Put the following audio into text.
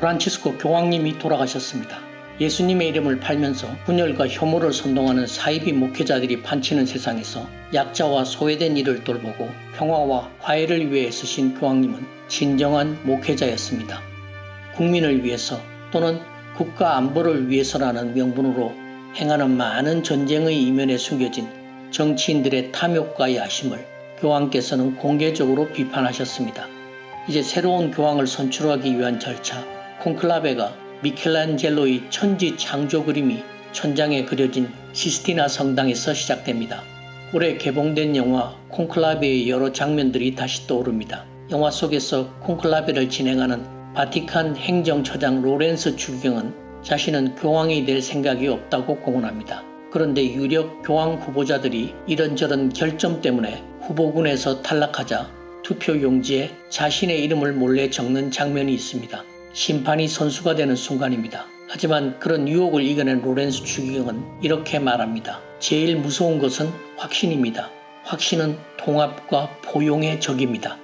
프란치스코 교황님이 돌아가셨습니다. 예수님의 이름을 팔면서 분열과 혐오를 선동하는 사이비 목회자들이 판치는 세상에서 약자와 소외된 이를 돌보고 평화와 화해를 위해 쓰신 교황님은 진정한 목회자였습니다. 국민을 위해서 또는 국가 안보를 위해서라는 명분으로 행하는 많은 전쟁의 이면에 숨겨진 정치인들의 탐욕과 야심을 교황께서는 공개적으로 비판하셨습니다. 이제 새로운 교황을 선출하기 위한 절차 콘클라베가 미켈란젤로의 천지 창조 그림이 천장에 그려진 시스티나 성당에서 시작됩니다. 올해 개봉된 영화 콘클라베의 여러 장면들이 다시 떠오릅니다. 영화 속에서 콘클라베를 진행하는 바티칸 행정처장 로렌스 추기경은 자신은 교황이 될 생각이 없다고 공언합니다. 그런데 유력 교황 후보자들이 이런저런 결점 때문에 후보군에서 탈락하자 투표 용지에 자신의 이름을 몰래 적는 장면이 있습니다. 심판이 선수가 되는 순간입니다. 하지만 그런 유혹을 이겨낸 로렌스 추기경은 이렇게 말합니다. 제일 무서운 것은 확신입니다. 확신은 통합과 포용의 적입니다.